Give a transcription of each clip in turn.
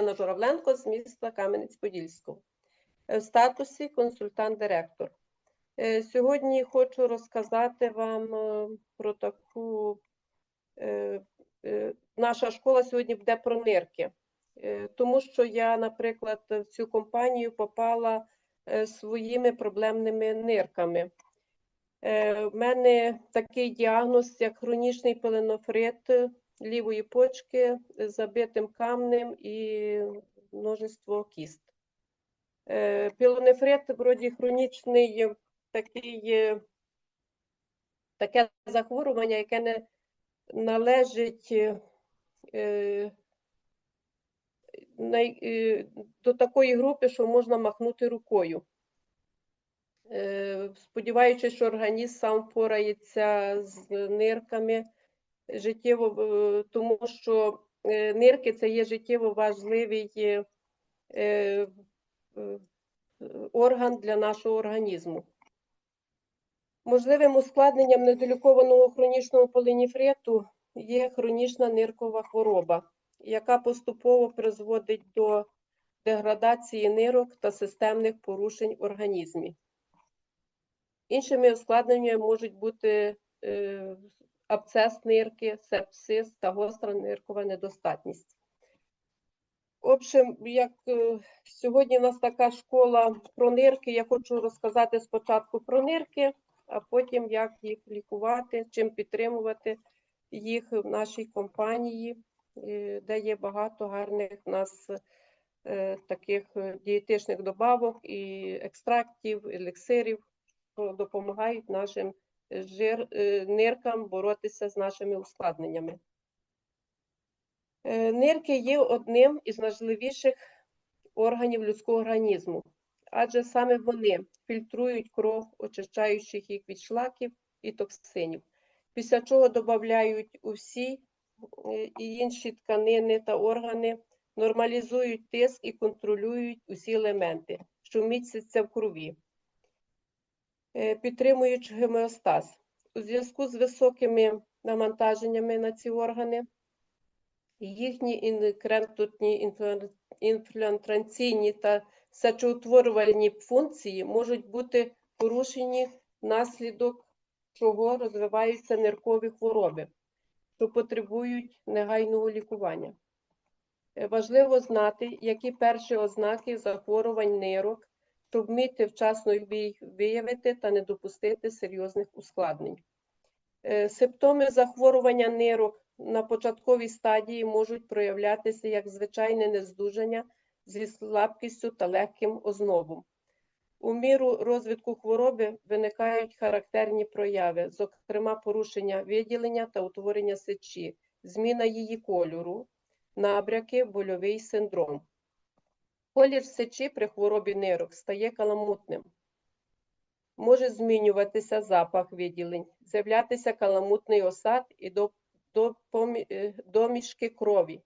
Галина Журавленко з міста Кам'янець-Подільського. Е, В статусі консультант-директор. Е, Сьогодні хочу розказати вам е, про таку. Наша школа сьогодні буде про нирки, тому що я, наприклад, в цю компанію попала своїми проблемними нирками. В мене такий діагноз, як хронічний пеленофрит лівої почки забитим камнем і множество кіст. Е, Пілонефрит вроді хронічний е, такий, е, таке захворювання, яке не належить до такої групи, що можна махнути рукою. Сподіваючись, що організм сам впорається з нирками життєво, е, тому що е, нирки це є життєво важливий е, орган для нашого організму. Можливим ускладненням недолікованого хронічного полініфриту є хронічна ниркова хвороба, яка поступово призводить до деградації нирок та системних порушень в організмі. Іншими ускладненнями можуть бути абсцес нирки, сепсис та гостра ниркова недостатність. В общем, як е, сьогодні в нас така школа про нирки, я хочу розказати спочатку про нирки, а потім як їх лікувати, чим підтримувати їх в нашій компанії, е, де є багато гарних нас е, таких дієтичних добавок і екстрактів, еліксирів, що допомагають нашим жир, е, ниркам боротися з нашими ускладненнями. Е, Нирки є одним із важливіших органів людського організму, адже саме вони фільтрують кров, очищаючи їх від шлаків і токсинів, після чого додають у всі е, інші тканини та органи, нормалізують тиск і контролюють усі елементи, що містяться в крові, підтримують гемеостаз. У зв'язку з високими навантаженнями на ці органи їхні інкремтутні інфільтраційні та сечоутворювальні функції можуть бути порушені внаслідок чого розвиваються ниркові хвороби, що потребують негайного лікування. Е, Важливо знати, які перші ознаки захворювань нирок, щоб вміти вчасно їх виявити та не допустити серйозних ускладнень. Е, Симптоми захворювання нирок на початковій стадії можуть проявлятися як звичайне нездужання зі слабкістю та легким ознобом. У міру розвитку хвороби виникають характерні прояви, зокрема порушення виділення та утворення сечі, зміна її кольору, набряки, больовий синдром. Колір сечі при хворобі нирок стає каламутним. Може змінюватися запах виділень, з'являтися каламутний осад і до, до, помі- е, домішки крові.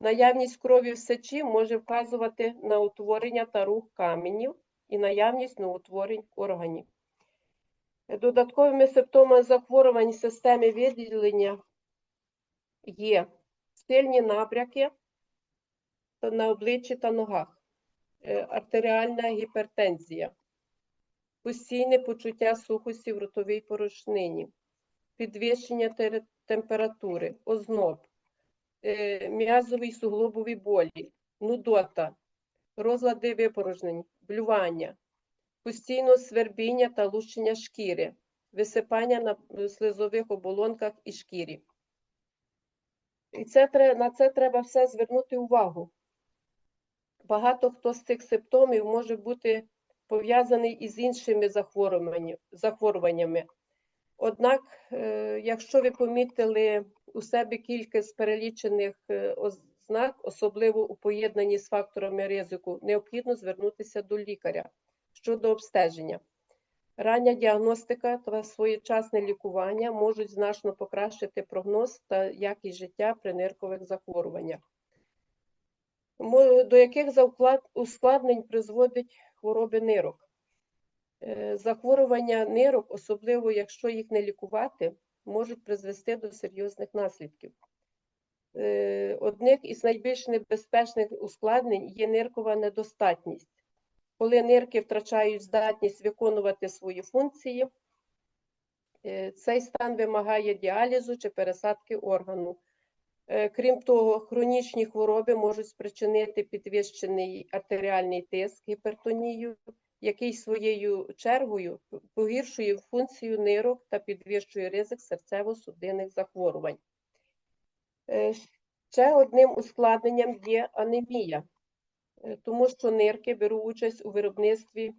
Наявність крові в сечі може вказувати на утворення та рух каменів і наявність новоутворень органів. Додатковими симптомами захворювань системи виділення є сильні набряки та на обличчі та ногах, е, артеріальна гіпертензія, постійне почуття сухості в ротовій порожнині, підвищення температури, озноб, е, м'язові суглобові болі, нудота, розлади випорожнень, блювання, постійно свербіння та лущення шкіри, висипання на слизових оболонках і шкірі. І це, на це треба все звернути увагу. Багато хто з цих симптомів може бути пов'язаний із іншими захворюваннями. Однак, е, якщо ви помітили у себе кілька з перелічених е, ознак, особливо у поєднанні з факторами ризику, необхідно звернутися до лікаря щодо обстеження. Рання діагностика та своєчасне лікування можуть значно покращити прогноз та якість життя при ниркових захворюваннях. До яких ускладнень призводять хвороби нирок? Е, Захворювання нирок, особливо якщо їх не лікувати, можуть призвести до серйозних наслідків. Е, Одних із найбільш небезпечних ускладнень є ниркова недостатність. Коли нирки втрачають здатність виконувати свої функції, е, цей стан вимагає діалізу чи пересадки органу. Е, Крім того, хронічні хвороби можуть спричинити підвищений артеріальний тиск, гіпертонію, який своєю чергою погіршує функцію нирок та підвищує ризик серцево-судинних захворювань. Е, Ще одним ускладненням є анемія, е, тому що нирки беруть участь у виробництві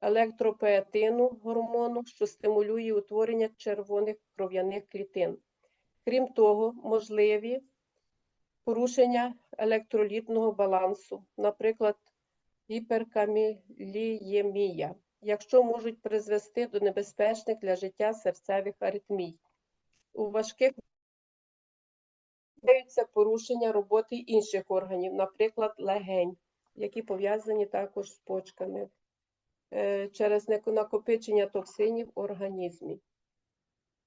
електропоетину гормону, що стимулює утворення червоних кров'яних клітин. Крім того, можливі порушення електролітного балансу, наприклад, гіперкаміліємія, якщо можуть призвести до небезпечних для життя серцевих аритмій. У важких Виявляються порушення роботи інших органів, наприклад, легень, які пов'язані також з почками е, через накопичення токсинів в організмі.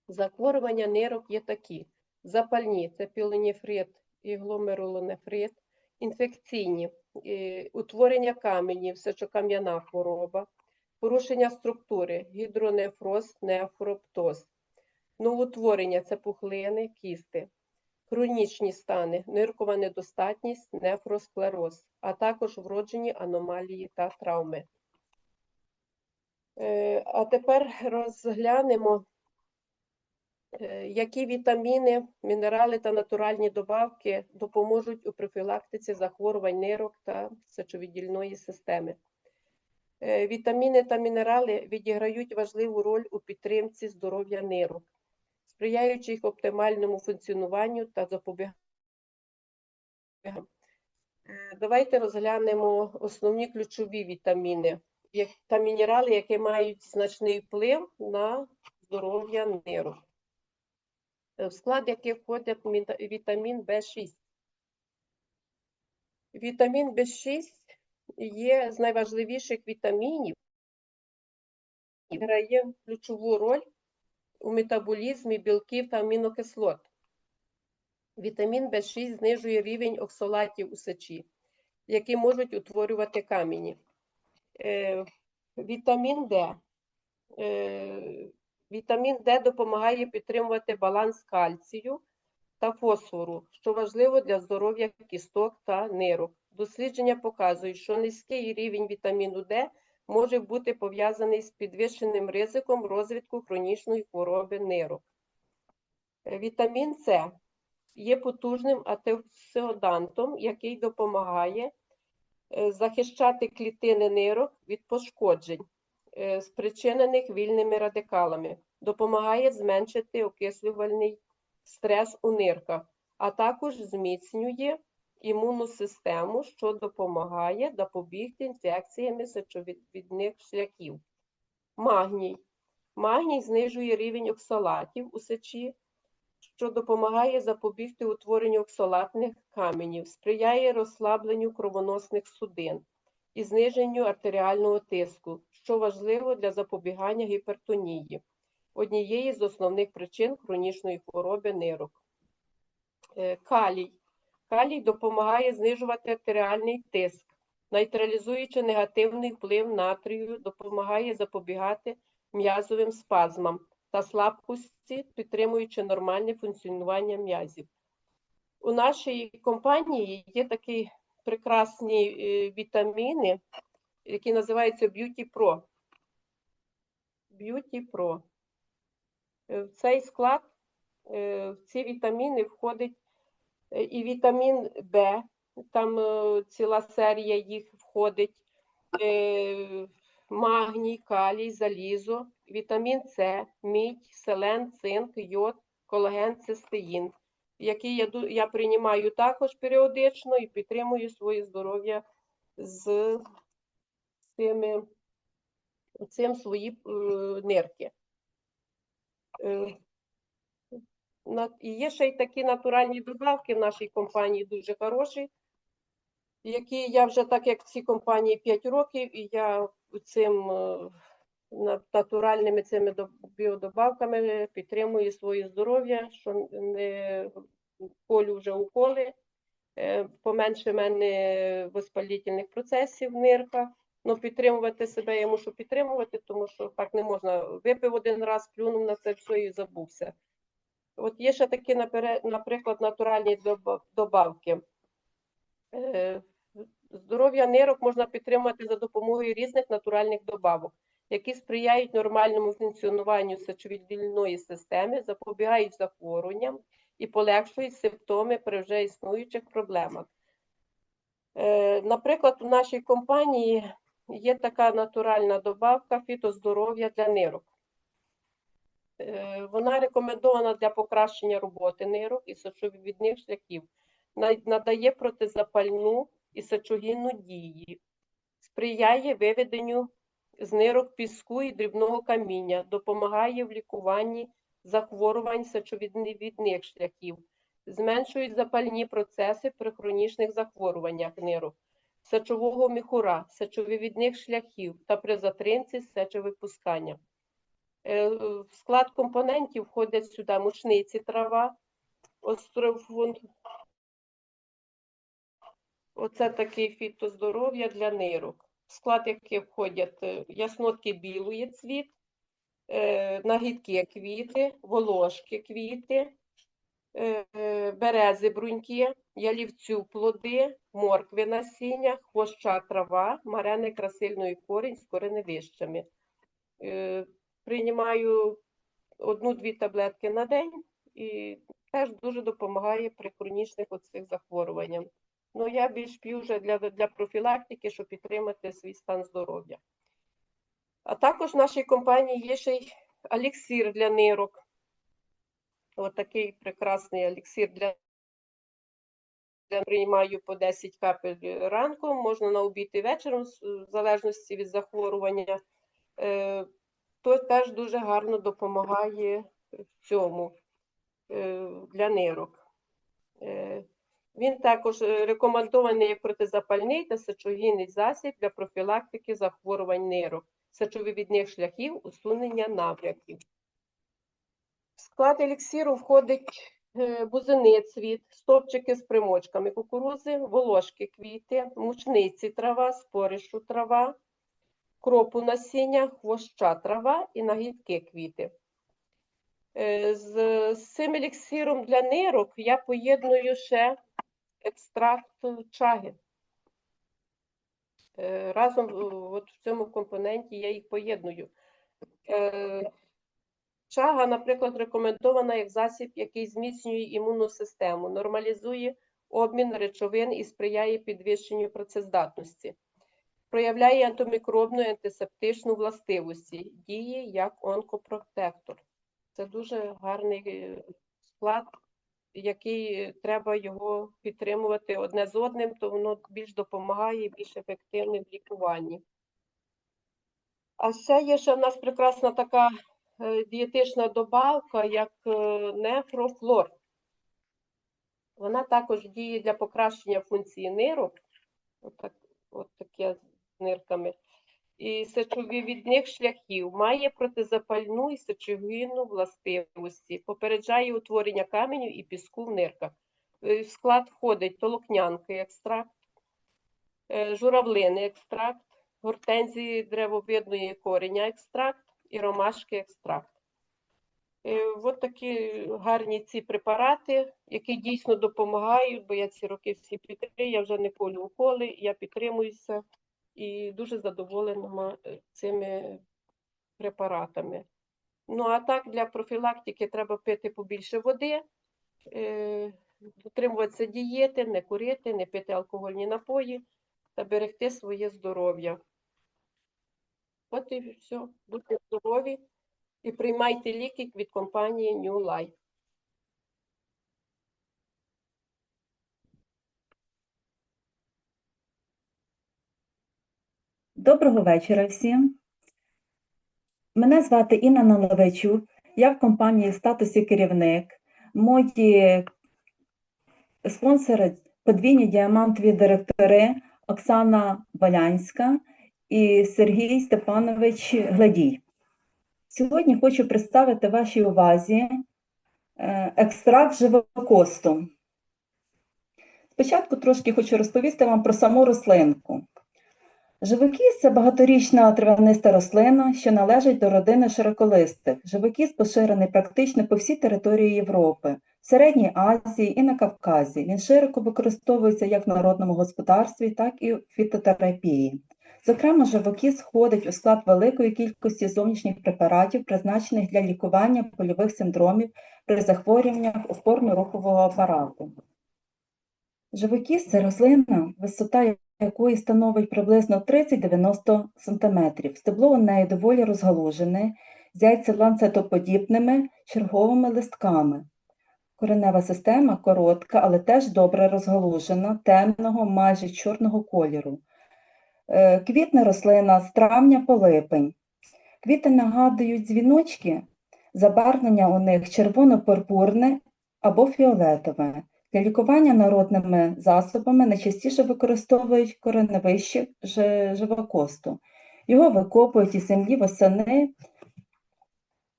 Захворювання нирок є такі: запальні це пілонефрит і гломерулонефрит, інфекційні, е, утворення каменів, сечокам'яна хвороба, порушення структури, гідронефроз, нефроптоз, новоутворення це пухлини, кісти, хронічні стани, ниркова недостатність, нефросклероз, а також вроджені аномалії та травми. Е, А тепер розглянемо, які вітаміни, мінерали та натуральні добавки допоможуть у профілактиці захворювань нирок та сечовидільної системи. Е, Вітаміни та мінерали відіграють важливу роль у підтримці здоров'я нирок сприяючи їх оптимальному функціонуванню та запобіганню. Е, Давайте розглянемо основні ключові вітаміни та мінерали, які мають значний вплив на здоров'я нирок, е, в склад яких входять міна- вітамін В6. Вітамін В6 є з найважливіших вітамінів, і грає ключову роль у метаболізмі білків та амінокислот. Вітамін В6 знижує рівень оксалатів у сечі, які можуть утворювати камені. Е, вітамін Д. Вітамін Д допомагає підтримувати баланс кальцію та фосфору, що важливо для здоров'я кісток та нирок. Дослідження показують, що низький рівень вітаміну Д може бути пов'язаний з підвищеним ризиком розвитку хронічної хвороби нирок. Е, Вітамін С є потужним антиоксидантом, який допомагає е, захищати клітини нирок від пошкоджень, спричинених вільними радикалами, допомагає зменшити окислювальний стрес у нирках, а також зміцнює імунну систему, що допомагає запобігти інфекціями сечовідних шляхів. Магній. Магній знижує рівень оксалатів у сечі, що допомагає запобігти утворенню оксалатних каменів, сприяє розслабленню кровоносних судин і зниженню артеріального тиску, що важливо для запобігання гіпертонії, однієї з основних причин хронічної хвороби нирок. Е, Калій. Калій допомагає знижувати артеріальний тиск, нейтралізуючи негативний вплив натрію, допомагає запобігати м'язовим спазмам та слабкості, підтримуючи нормальне функціонування м'язів. У нашій компанії є такі прекрасні е, вітаміни, які називаються Beauty Pro. Beauty Pro. Е, В цей склад, е, в ці вітаміни входить і вітамін В, там ціла серія їх входить, магній, калій, залізо, вітамін С, мідь, селен, цинк, йод, колаген, цистеїн, які я, я приймаю також періодично і підтримую своє здоров'я з цими, цим свої е, нирки. Е, на- І є ще й такі натуральні добавки в нашій компанії дуже хороші, які я вже так як в цій компанії 5 років, і я цим е, натуральними цими біодобавками підтримую своє здоров'я, що не колю вже уколи, е, поменше в мене воспалітельних процесів в нирках. Ну, підтримувати себе я мушу підтримувати, тому що так не можна. Випив один раз, плюнув на це все і забувся. От є ще такі, наприклад, натуральні добавки. Е, Здоров'я нирок можна підтримувати за допомогою різних натуральних добавок, які сприяють нормальному функціонуванню сечовідвільної системи, запобігають захворюванням і полегшують симптоми при вже існуючих проблемах. Е, Наприклад, у нашій компанії є така натуральна добавка фітоздоров'я для нирок. Е, Вона рекомендована для покращення роботи нирок і сечовідвідних шляхів, надає протизапальну і сечогінну дії, сприяє виведенню з нирок піску і дрібного каміння, допомагає в лікуванні захворювань сечовідвідних шляхів, зменшують запальні процеси при хронічних захворюваннях нирок, сечового міхура, сечовивідних шляхів та при затримці сечовипускання. Е, В склад компонентів входять сюди мушниці трава, острофун. Оце такий фітоздоров'я для нирок, склад яких входять е, яснотки білої цвіт, е, нагідки квіти, волошки квіти, е, берези бруньки, ялівцю плоди, моркви насіння, хвоща трава, мареник красильної корінь з кореневищами. Приймаю одну-дві таблетки на день і теж дуже допомагає при хронічних оцих захворюваннях. Ну, я більш п'ю вже для, для профілактики, щоб підтримати свій стан здоров'я. А також в нашій компанії є ще й еліксир для нирок. Ось такий прекрасний еліксир для я приймаю по 10 капель ранком, можна на обід і вечором, в залежності від захворювання. Е, То теж дуже гарно допомагає в цьому е, для нирок. Він також е, рекомендований як протизапальний та сечогінний засіб для профілактики захворювань нирок, сечовивідних шляхів, усунення набряків. В склад еліксиру входить е, бузини цвіт, стовпчики з примочками кукурузи, волошки квіти, мучниці трава, споришу трава, кропу насіння, хвоща трава і нагідки квіти. Е, З, з цим еліксиром для нирок я поєдную ще екстракт чаги. Е, Разом е, от в цьому компоненті я їх поєдную. Е, Чага, наприклад, рекомендована як засіб, який зміцнює імунну систему, нормалізує обмін речовин і сприяє підвищенню працездатності, проявляє антимікробну і антисептичну властивості, діє як онкопротектор. Це дуже гарний склад, який е, треба його підтримувати одне з одним, то воно більш допомагає більш ефективне в лікуванні. А ще є ще в нас прекрасна така е, дієтична добавка, як е, нефрофлор. Вона також діє для покращення функції нирок, отак, от таке з нирками, і сечовивідних шляхів, має протизапальну і сечовинну властивості, попереджає утворення каменю і піску в нирках. Е, В склад входить толокнянки екстракт, е, журавлини екстракт, гортензії древовидної кореня екстракт і ромашки екстракт. Е, От такі гарні ці препарати, які дійсно допомагають, бо я ці роки всі підтримую, я вже не колю уколи, я підтримуюся і дуже задоволена е, цими препаратами. Ну, а так для профілактики треба пити побільше води, е, дотримуватися дієти, не курити, не пити алкогольні напої та берегти своє здоров'я. От і все. Будьте здорові і приймайте ліки від компанії New Life. Доброго вечора всім. Мене звати Інна Наловичук. Я в компанії в статусі керівник. Мої спонсори подвійні діамантові директори Оксана Балянська і Сергій Степанович Гладій. Сьогодні хочу представити вашій увазі Е, Екстракт живокосту. Спочатку трошки хочу розповісти вам про саму рослинку. Живокіст – це багаторічна травяниста рослина, що належить до родини широколистих. Живокіст поширений практично по всій території Європи, в Середній Азії і на Кавказі. Він широко використовується як в народному господарстві, так і в фітотерапії. Зокрема, живокіст входить у склад великої кількості зовнішніх препаратів, призначених для лікування польових синдромів при захворюваннях опорно-рухового апарату. Живокіст – це рослина, висота якої становить приблизно 30-90 см. Стебло у неї доволі розгалужене, з яйцеланцетоподібними черговими листками. Коренева система коротка, але теж добре розгалужена, темного, майже чорного кольору. Е, Квітне рослина з травня по липень. Квіти нагадують дзвіночки, забарвлення у них червоно-пурпурне або фіолетове. Лікування народними засобами найчастіше використовують кореневище ж- живокосту. Його викопують із землі восени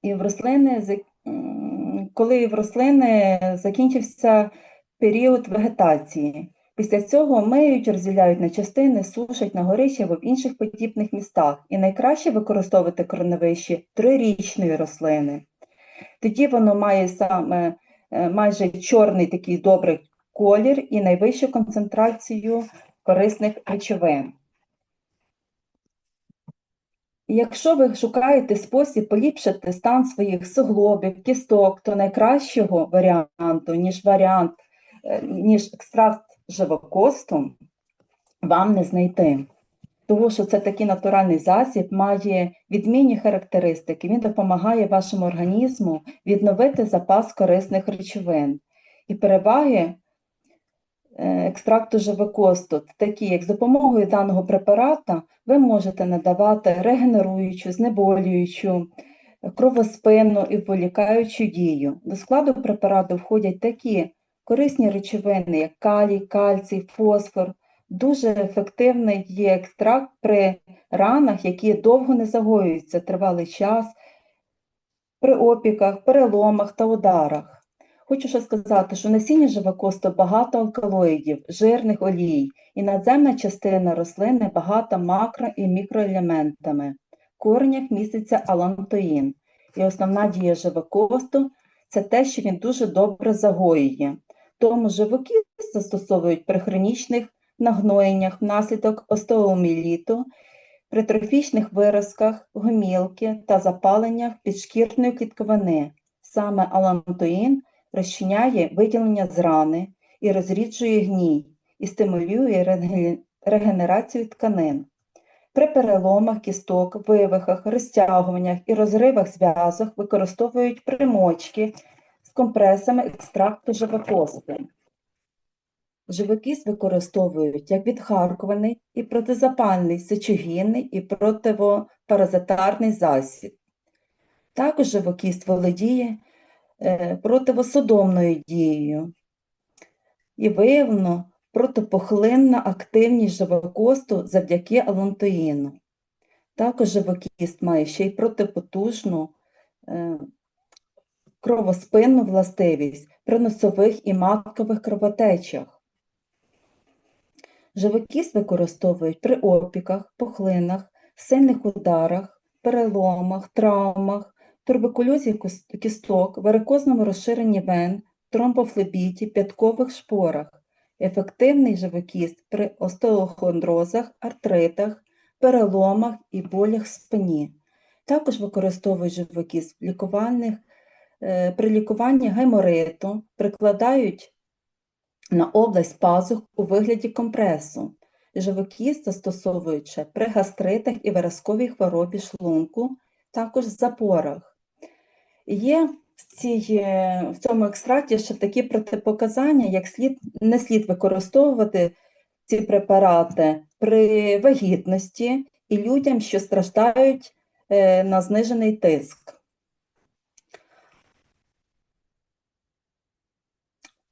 і в рослини, коли в рослини закінчився період вегетації. Після цього миють, розділяють на частини, сушать на горищі або в інших подібних містах. І найкраще використовувати кореневище трирічної рослини. Тоді воно має саме майже чорний такий добрий колір і найвищу концентрацію корисних речовин. Якщо ви шукаєте спосіб поліпшити стан своїх суглобів, кісток, то найкращого варіанту, ніж варіант, е, ніж екстракт живокосту, вам не знайти. Тому що це такий натуральний засіб, має відмінні характеристики. Він допомагає вашому організму відновити запас корисних речовин. І переваги е, екстракту живокосту такі, як з допомогою даного препарата ви можете надавати регенеруючу, знеболюючу, кровоспинну і виволікаючу дію. До складу препарату входять такі корисні речовини, як калій, кальцій, фосфор. Дуже ефективний є екстракт при ранах, які довго не загоюються тривалий час, при опіках, переломах та ударах. Хочу ще сказати, що насіння живокосту багато алкалоїдів, жирних олій, і надземна частина рослини багата макро- і мікроелементами. В коренях міститься алантоїн. І основна дія живокосту – це те, що він дуже добре загоює. Тому живокіст застосовують при хронічних нагноєннях внаслідок остеоміліту, при трофічних виразках, гомілки та запаленнях підшкірної клітковини. Саме алантоїн розчиняє виділення з рани і розріджує гній, і стимулює регенерацію тканин. При переломах кісток, вивихах, розтягуваннях і розривах зв'язок використовують примочки з компресами екстракту живокосту. Живокіст використовують як відхаркувальний і протизапальний, сечогінний і противопаразитарний засіб. Також живокіст володіє е, противосудомною дією і виявлено протипухлинна активність живокосту завдяки алантоїну. Також живокіст має ще й протипотужну е, кровоспинну властивість при носових і маткових кровотечах. Живокіст використовують при опіках, пухлинах, сильних ударах, переломах, травмах, туберкульозі кісток, варикозному розширенні вен, тромбофлебіті, п'яткових шпорах. Ефективний живокіст при остеохондрозах, артритах, переломах і болях спині. Також використовують живокіст в лікувальних, е, при лікуванні гаймориту, прикладають на область пазух у вигляді компресу. Живокіст застосовують ще при гастритах і виразковій хворобі шлунку, також в запорах. Є в, цій, е, в цьому екстракті ще такі протипоказання, як слід, не слід використовувати ці препарати при вагітності і людям, що страждають е, на знижений тиск.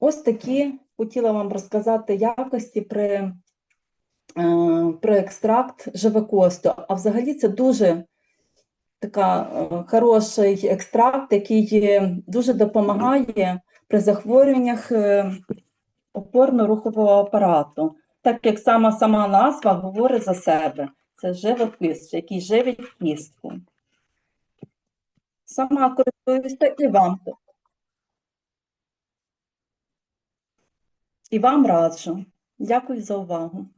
Ось такі хотіла вам розказати якості при, е, про екстракт живокосту. А взагалі це дуже така е, хороший екстракт, який дуже допомагає при захворюваннях е, опорно-рухового апарату. Так як сама сама назва говорить за себе. Це живопис, який живить кістку. Сама користуюся і вам. І вам раджу. Дякую за увагу.